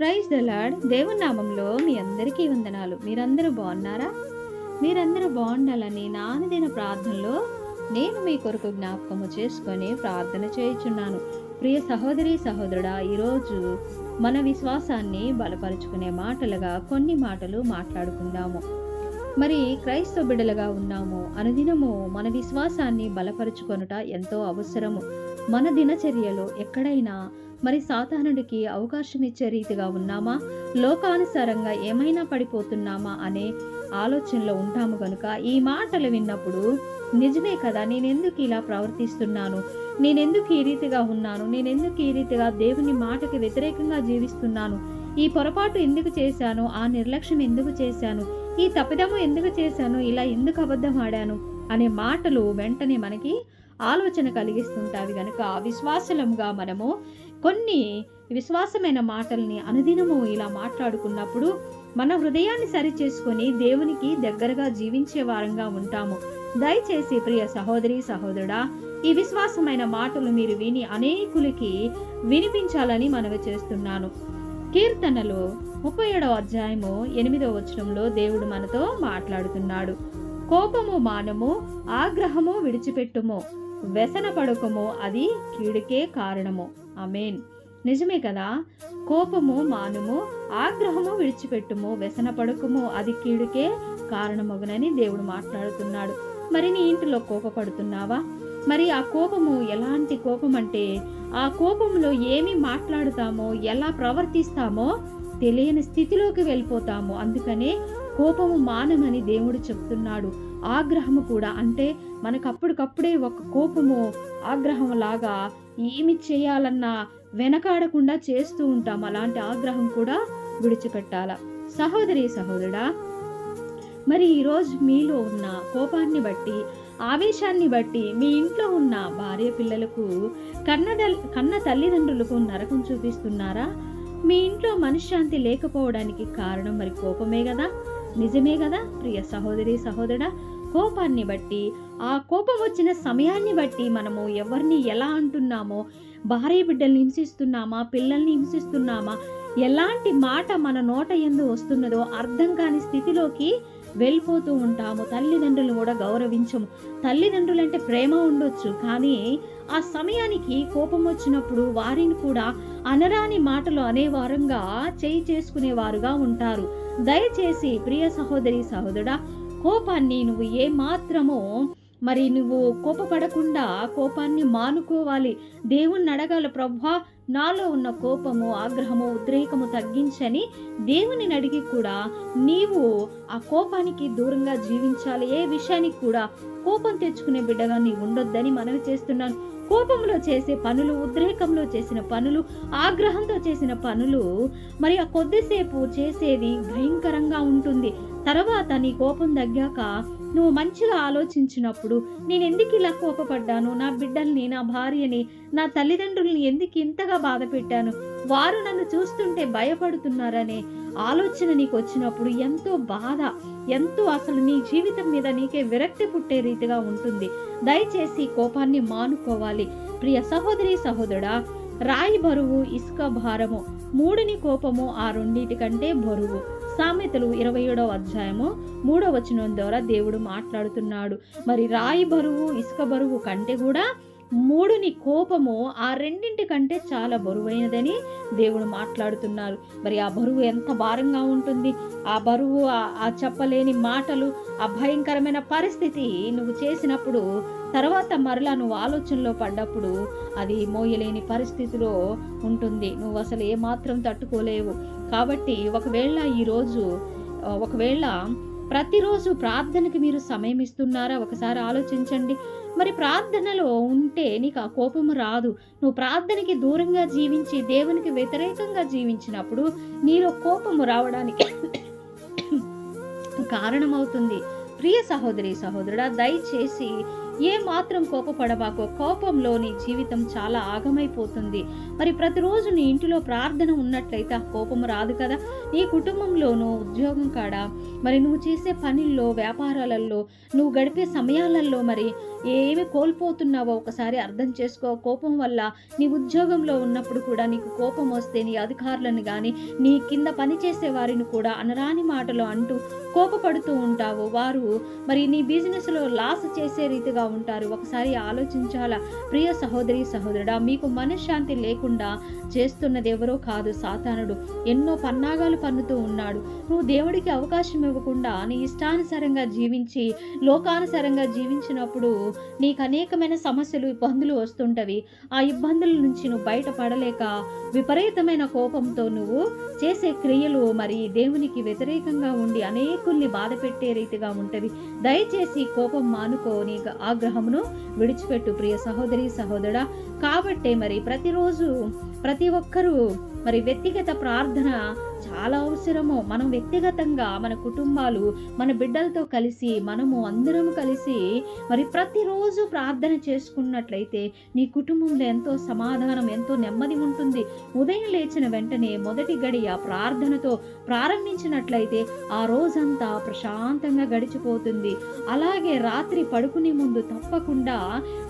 Praise the lord. దేవుని నామంలో మీ అందరికీ వందనాలు. మీరందరూ బాగున్నారా? మీరందరూ బాగుండాలని నా ప్రార్థనలో నేను మీ కొరకు జ్ఞాపకము చేసుకొని ప్రార్థన చేయుచున్నాను. ప్రియ సహోదరి సహోదరుడా ఈరోజు మన విశ్వాసాన్ని బలపరుచుకునే మాటలుగా కొన్ని మాటలు మాట్లాడుకుందాము. మరి క్రైస్తవ బిడ్డలుగా ఉన్నాము. అనుదినము మన విశ్వాసాన్ని బలపరుచుకొనుట ఎంతో అవసరము. మన దినచర్యలో ఎక్కడైనా మరి సాతానుడికి అవకాశం ఇచ్చే రీతిగా ఉన్నామా? లోకానుసారంగా ఏమైనా పడిపోతున్నామా అనే ఆలోచనలో ఉంటాము కనుక ఈ మాటలు విన్నప్పుడు నిజమే కదా నేనెందుకు ఇలా ప్రవర్తిస్తున్నాను? నేనెందుకు ఈ రీతిగా ఉన్నాను? నేనెందుకు ఈ రీతిగా దేవుని మాటకి వ్యతిరేకంగా జీవిస్తున్నాను? ఈ పొరపాటు ఎందుకు చేశాను? ఆ నిర్లక్ష్యం ఎందుకు చేశాను? ఈ తప్పిదము ఎందుకు చేశాను? ఇలా ఎందుకు అబద్ధం ఆడాను? అనే మాటలు వెంటనే మనకి ఆలోచన కలిగిస్తుంటావి కనుక విశ్వాసలంగా మనము కొన్ని విశ్వాసమైన మాటల్ని అనుదినము ఇలా మాట్లాడుకున్నప్పుడు మన హృదయాన్ని సరిచేసుకొని దేవునికి దగ్గరగా జీవించే వారంగా ఉంటాము. దయచేసి ప్రియ సహోదరి సహోదరుడా ఈ విశ్వాసమైన మాటలు మీరు విని అనేకులకి వినిపించాలని మనవి చేస్తున్నాను. కీర్తనలు ముప్పై ఏడవ అధ్యాయము ఎనిమిదవ వచనంలో దేవుడు మనతో మాట్లాడుతున్నాడు. కోపము మానము ఆగ్రహము విడిచిపెట్టుము. వ్యసన పడకము అది కీడుకే కారణము. అమేన్ నిజమే కదా? కోపము మానుము ఆగ్రహము విడిచిపెట్టుము వ్యసన పడుకుము అది కీడుకే కారణమగునని దేవుడు మాట్లాడుతున్నాడు. మరి నీ ఇంటిలో కోపపడుతున్నావా? మరి ఆ కోపము ఎలాంటి కోపం అంటే ఆ కోపంలో ఏమి మాట్లాడుతామో ఎలా ప్రవర్తిస్తామో తెలియని స్థితిలోకి వెళ్ళిపోతాము. అందుకనే కోపము మానమని దేవుడు చెప్తున్నాడు. ఆగ్రహము కూడా అంటే మనకు అప్పటికప్పుడే ఒక కోపము ఆగ్రహం లాగా ఏమి చేయాలన్నా వెనకాడకుండా చేస్తూ ఉంటాం. అలాంటి ఆగ్రహం కూడా విడిచిపెట్టాల. సహోదరి సహోదరుడా మరి ఈరోజు మీలో ఉన్న కోపాన్ని బట్టి ఆవేశాన్ని బట్టి మీ ఇంట్లో ఉన్న భార్య పిల్లలకు కన్న కన్న తల్లిదండ్రులకు నరకం చూపిస్తున్నారా? మీ ఇంట్లో మనశ్శాంతి లేకపోవడానికి కారణం మరి కోపమే కదా? నిజమే కదా? ప్రియ సహోదరి సహోదరుడా కోపాన్ని బట్టి ఆ కోపం వచ్చిన సమయాన్ని బట్టి మనము ఎవరిని ఎలా అంటున్నామో భార్య బిడ్డల్ని హింసిస్తున్నామా పిల్లల్ని హింసిస్తున్నామా ఎలాంటి మాట మన నోట ఎందు వస్తున్నదో అర్థం కాని స్థితిలోకి వెళ్ళిపోతూ ఉంటాము. తల్లిదండ్రులు కూడా గౌరవించము. తల్లిదండ్రులు అంటే ప్రేమ ఉండొచ్చు కానీ ఆ సమయానికి కోపం వచ్చినప్పుడు వారిని కూడా అనరాని మాటలు అనేవారంగా చేయి చేసుకునేవారుగా ఉంటారు. దయచేసి ప్రియ సహోదరి సహోదరుడా కోపాన్ని నువ్వు ఏ మాత్రమో మరి నువ్వు కోపపడకుండా కోపాన్ని మానుకోవాలి. దేవుణ్ణి అడగాల ప్రభా నాలో ఉన్న కోపము ఆగ్రహము ఉద్రేకము తగ్గించని దేవుని అడిగి కూడా నీవు ఆ కోపానికి దూరంగా జీవించాలి. ఏ విషయానికి కూడా కోపం తెచ్చుకునే బిడ్డగా నీవు ఉండొద్దని మనవి చేస్తున్నాను. కోపంలో చేసే పనులు ఉద్రేకంలో చేసిన పనులు ఆగ్రహంతో చేసిన పనులు మరి ఆ కొద్దిసేపు చేసేది భయంకరంగా ఉంటుంది. తర్వాత నీ కోపం తగ్గాక నువ్వు మంచిగా ఆలోచించినప్పుడు నేను ఎందుకు ఇలా కోపపడ్డాను? నా బిడ్డల్ని నా భార్యని నా తల్లిదండ్రుల్ని ఎందుకు ఇంతగా బాధ పెట్టాను? వారు నన్ను చూస్తుంటే భయపడుతున్నారనే ఆలోచన నీకు వచ్చినప్పుడు ఎంతో బాధ ఎంతో అసలు నీ జీవితం మీద నీకే విరక్తి పుట్టే రీతిగా ఉంటుంది. దయచేసి కోపాన్ని మానుకోవాలి. ప్రియ సహోదరి సహోదరా రాయి బరువు ఇసుక భారము మూడిని కోపము ఆ రెండింటి కంటే బరువు. సామెతలు ఇరవై ఏడవ అధ్యాయము మూడవ వచనం ద్వారా దేవుడు మాట్లాడుతున్నాడు. మరి రాయి బరువు ఇసుక బరువు కంటే కూడా మూడుని కోపము ఆ రెండింటి కంటే చాలా బరువైనదని దేవుడు మాట్లాడుతున్నారు. మరి ఆ బరువు ఎంత భారంగా ఉంటుంది. ఆ బరువు ఆ చెప్పలేని మాటలు ఆ భయంకరమైన పరిస్థితి నువ్వు చేసినప్పుడు తర్వాత మరలా నువ్వు ఆలోచనలో పడ్డప్పుడు అది మోయలేని పరిస్థితిలో ఉంటుంది. నువ్వు అసలు ఏమాత్రం తట్టుకోలేవు. కాబట్టి ఒకవేళ ఈరోజు ఒకవేళ ప్రతిరోజు ప్రార్థనకి మీరు సమయం ఇస్తున్నారా? ఒకసారి ఆలోచించండి. మరి ప్రార్థనలో ఉంటే నీకు ఆ కోపము రాదు. నువ్వు ప్రార్థనకి దూరంగా జీవించి దేవునికి వ్యతిరేకంగా జీవించినప్పుడు నీలో కోపము రావడానికి కారణమవుతుంది. ప్రియ సహోదరి సహోదరుడా దయచేసి ఏ మాత్రం కోపపడబాకో కోపంలో నీ జీవితం చాలా ఆగమైపోతుంది. మరి ప్రతిరోజు నీ ఇంటిలో ప్రార్థన ఉన్నట్లయితే ఆ కోపం రాదు కదా? నీ కుటుంబంలోనూ ఉద్యోగం కాడ? మరి నువ్వు చేసే పనుల్లో వ్యాపారాలలో నువ్వు గడిపే సమయాలలో మరి ఏమి కోల్పోతున్నావో ఒకసారి అర్థం చేసుకో. కోపం వల్ల నీ ఉద్యోగంలో ఉన్నప్పుడు కూడా నీకు కోపం వస్తే నీ అధికారులను కానీ నీ కింద పనిచేసే వారిని కూడా అనరాని మాటలు అంటూ కోపపడుతూ ఉంటావు. వారు మరి నీ బిజినెస్లో లాస్ చేసే రీతిగా ఉంటారు. ఒకసారి ఆలోచించాలా? ప్రియ సహోదరి సహోదరుడా మీకు మనశ్శాంతి లేకుండా చేస్తున్నది ఎవరో కాదు సాతానుడు. ఎన్నో పన్నాగాలు పన్నుతూ ఉన్నాడు. నువ్వు దేవుడికి అవకాశం ఇవ్వకుండా నీ ఇష్టానుసారంగా జీవించి లోకానుసారంగా జీవించినప్పుడు నీకు అనేకమైన సమస్యలు ఇబ్బందులు వస్తుంటవి. ఆ ఇబ్బందుల నుంచి నువ్వు బయటపడలేక విపరీతమైన కోపంతో నువ్వు చేసే క్రియలు మరి దేవునికి వ్యతిరేకంగా ఉండి అనేక అనేకుల్ని బాధ పెట్టే రీతిగా ఉంటది. దయచేసి కోపం మానుకోని ఆగ్రహమును విడిచిపెట్టు ప్రియ సహోదరి సహోదరా. కాబట్టే మరి ప్రతిరోజు ప్రతి ఒక్కరూ మరి వ్యక్తిగత ప్రార్థన చాలా అవసరము. మనం వ్యక్తిగతంగా మన కుటుంబాలు మన బిడ్డలతో కలిసి మనము అందరం కలిసి మరి ప్రతిరోజు ప్రార్థన చేసుకున్నట్లయితే నీ కుటుంబంలో ఎంతో సమాధానం ఎంతో నెమ్మది ఉంటుంది. ఉదయం లేచిన వెంటనే మొదటి గడియ ప్రార్థనతో ప్రారంభించినట్లయితే ఆ రోజంతా ప్రశాంతంగా గడిచిపోతుంది. అలాగే రాత్రి పడుకునే ముందు తప్పకుండా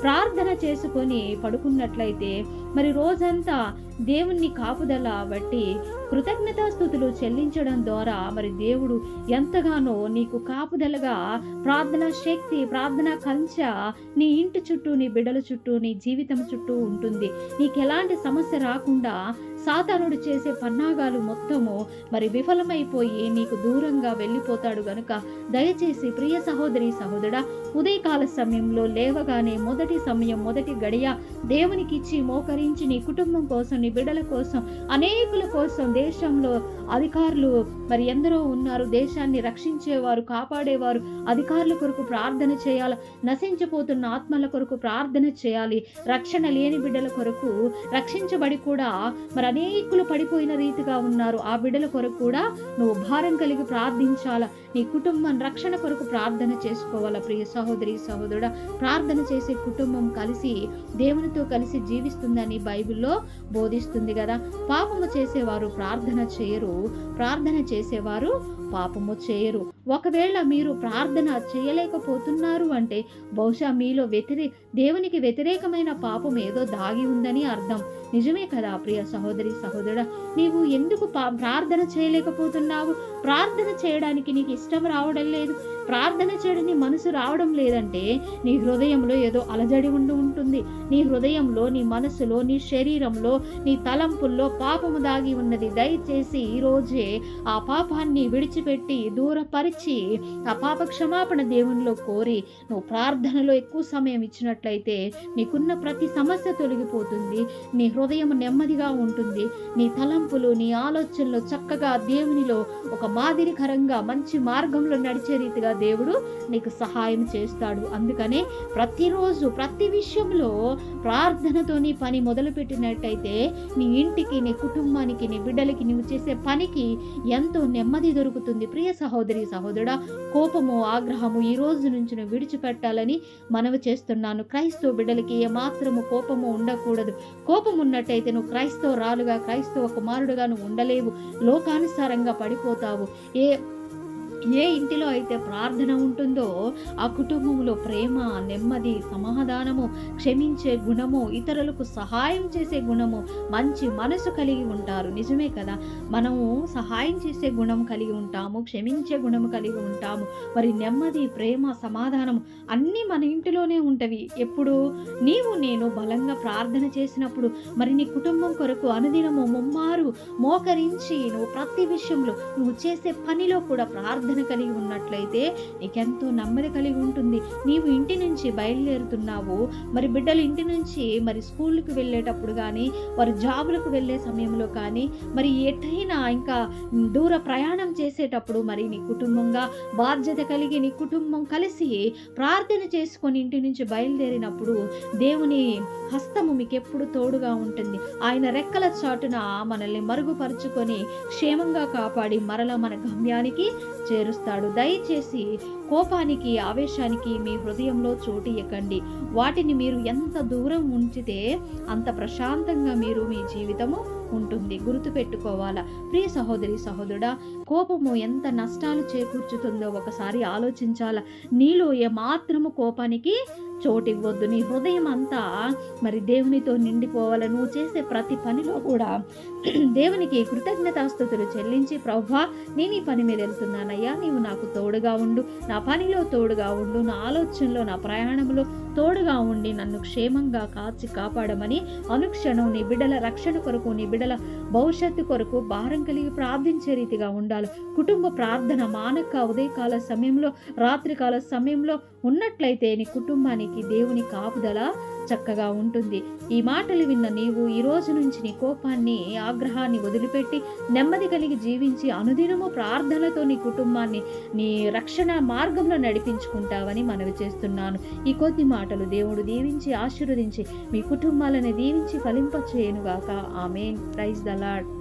ప్రార్థన చేసుకొని పడుకున్న పడుకున్నట్లయితే మరి రోజంతా దేవుణ్ణి కాపుదల బట్టి కృతజ్ఞతాస్థుతులు చెల్లించడం ద్వారా మరి దేవుడు ఎంతగానో నీకు కాపుదలగా ప్రార్థన శక్తి ప్రార్థన కంచ నీ ఇంటి చుట్టూ నీ బిడ్డల చుట్టూ నీ జీవితం చుట్టూ ఉంటుంది. నీకు ఎలాంటి సమస్య రాకుండా సాతానుడు చేసే పన్నాగాలు మొత్తము మరి విఫలమైపోయి నీకు దూరంగా వెళ్ళిపోతాడు గనుక దయచేసి ప్రియ సహోదరి సహోదరా ఉదయకాల సమయంలో లేవగానే మొదటి సమయం మొదటి గడియ దేవునికి ఇచ్చి మోకరించి నీ కుటుంబం కోసం నీ బిడ్డల కోసం అనేకుల కోసం దేశంలో అధికారులు మరి ఎందరో ఉన్నారు. దేశాన్ని రక్షించేవారు కాపాడేవారు అధికారుల కొరకు ప్రార్థన చేయాలి నశించిపోతున్న ఆత్మల కొరకు ప్రార్థన చేయాలి. రక్షణ లేని బిడ్డల కొరకు రక్షించబడి కూడా మరి అనేకులు పడిపోయిన రీతిగా ఉన్నారు. ఆ బిడ్డల కొరకు కూడా నువ్వు భారం కలిగి ప్రార్థించాలా? నీ కుటుంబం రక్షణ కొరకు ప్రార్థన చేసుకోవాలా? ప్రియ సహోదరి సహోదరుడ ప్రార్థన చేసే కుటుంబం కలిసి దేవునితో కలిసి జీవిస్తుందని బైబిల్లో బోధిస్తుంది కదా. పాపము చేసేవారు ప్రార్థన చేయరు. ప్రార్థన చేసేవారు పాపము చేయరు. ఒకవేళ మీరు ప్రార్థన చేయలేకపోతున్నారు అంటే బహుశా మీలో వ్యతిరే దేవునికి వ్యతిరేకమైన పాపం ఏదో దాగి ఉందని అర్థం. నిజమే కదా ప్రియ సహోదరి సహోదరుడా. నీవు ఎందుకు పా- ప్రార్థన చేయలేకపోతున్నావు? ప్రార్థన చేయడానికి నీకు ఇష్టం రావడం లేదు. ప్రార్థన చేయడానికి మనసు రావడం లేదంటే నీ హృదయంలో ఏదో అలజడి ఉండి ఉంటుంది. నీ హృదయంలో నీ మనసులో నీ శరీరంలో నీ తలంపుల్లో పాపము దాగి ఉన్నది. దయచేసి ఈ రోజే ఆ పాపాన్ని విడిచిపెట్టి దూరపరిచి ఆ పాప క్షమాపణ దేవునిలో కోరి నువ్వు ప్రార్థనలో ఎక్కువ సమయం ఇచ్చినట్లయితే నీకున్న ప్రతి సమస్య తొలగిపోతుంది. నీ హృదయం నెమ్మదిగా ఉంటుంది. నీ తలంపులు నీ ఆలోచనలు చక్కగా దేవునిలో ఒక మాదిరికరంగా మంచి మార్గంలో నడిచే రీతిగా దేవుడు నీకు సహాయం చేస్తాడు. అందుకనే ప్రతిరోజు ప్రతి విషయంలో ప్రార్థనతో నీ పని మొదలుపెట్టినట్టయితే నీ ఇంటికి నీ కుటుంబానికి నీ బిడ్డలకి నువ్వు చేసే పనికి ఎంతో నెమ్మది దొరుకుతుంది. ప్రియ సహోదరి. సహోదరుడా కోపము ఆగ్రహము ఈ రోజు నుంచి విడిచిపెట్టాలని మనవి చేస్తున్నాను. క్రైస్తవ బిడ్డలకి ఏమాత్రము కోపము ఉండకూడదు. కోపం ఉన్నట్టయితే నువ్వు క్రైస్తవరాలుగా క్రైస్తవ కుమారుడుగా నువ్వు ఉండలేవు. లోకానుసారంగా పడిపోతావు. ఏ ఏ ఇంటిలో అయితే ప్రార్థన ఉంటుందో ఆ కుటుంబంలో ప్రేమ నెమ్మది సమాధానము క్షమించే గుణము ఇతరులకు సహాయం చేసే గుణము మంచి మనసు కలిగి ఉంటారు. నిజమే కదా? మనము సహాయం చేసే గుణం కలిగి ఉంటాము క్షమించే గుణము కలిగి ఉంటాము. మరి నెమ్మది ప్రేమ సమాధానము అన్నీ మన ఇంటిలోనే ఉంటవి. ఎప్పుడు? నీవు నేను బలంగా ప్రార్థన చేసినప్పుడు మరి నీ కుటుంబం కొరకు అనుదినము ముమ్మారు మోకరించి నువ్వు ప్రతి విషయంలో నువ్వు చేసే పనిలో కూడా ప్రార్థన కలిగి ఉన్నట్లయితే నీకెంతో నెమ్మది కలిగి ఉంటుంది. నీవు ఇంటి నుంచి బయలుదేరుతున్నావు. మరి బిడ్డలు ఇంటి నుంచి మరి స్కూల్కి వెళ్ళేటప్పుడు కానీ వారు జాబులకు వెళ్ళే సమయంలో కానీ మరి ఎటైనా ఇంకా దూర ప్రయాణం చేసేటప్పుడు మరి నీ కుటుంబంగా బాధ్యత కలిగి నీ కుటుంబం కలిసి ప్రార్థన చేసుకొని ఇంటి నుంచి బయలుదేరినప్పుడు దేవుని హస్తము మీకు ఎప్పుడు తోడుగా ఉంటుంది. ఆయన రెక్కల చాటున మనల్ని మరుగుపరుచుకొని క్షేమంగా కాపాడి మరలా మన గమ్యానికి చేరుస్తాడు. దయచేసి కోపానికి ఆవేశానికి మీ హృదయంలో చోటు వాటిని మీరు ఎంత దూరం ఉంచితే అంత ప్రశాంతంగా మీరు మీ జీవితము ఉంటుంది. గుర్తుపెట్టుకోవాలా? ప్రియ సహోదరి సహోదరుడా కోపము ఎంత నష్టాలు చేకూర్చుతుందో ఒకసారి ఆలోచించాలా? నీలో ఏమాత్రము కోపానికి చోటివ్వద్దు. నీ హృదయం అంతా మరి దేవునితో నిండిపోవాలి? నువ్వు చేసే ప్రతి పనిలో కూడా దేవునికి కృతజ్ఞతాస్థుతులు చెల్లించి ప్రభా నేను ఈ పని మీద వెళ్తున్నానయ్యా. నీవు నాకు తోడుగా ఉండు. నా పనిలో తోడుగా ఉండు. నా ఆలోచనలో నా ప్రయాణంలో తోడుగా ఉండి నన్ను క్షేమంగా కాచి కాపాడమని అనుక్షణం నీ బిడ్డల రక్షణ కొరకు నీ బిడ్డల భవిష్యత్తు కొరకు భారం కలిగి ప్రార్థించే రీతిగా ఉండాలి. కుటుంబ ప్రార్థన మానక ఉదయకాల సమయంలో రాత్రికాల సమయంలో ఉన్నట్లయితే నీ కుటుంబానికి దేవుని కాపుదల చక్కగా ఉంటుంది. ఈ మాటలు విన్న నీవు ఈ రోజు నుంచి నీ కోపాన్ని ఆగ్రహాన్ని వదిలిపెట్టి నెమ్మది కలిగి జీవించి అనుదినము ప్రార్థనతో నీ కుటుంబాన్ని నీ రక్షణ మార్గంలో నడిపించుకుంటావని మనవి చేస్తున్నాను. ఈ కొద్ది మాటలు దేవుడు దీవించి ఆశీర్వదించి మీ కుటుంబాలను దీవించి ఫలింపచేయనుగాక. ఆమె ప్రైజ్ ద లాడ్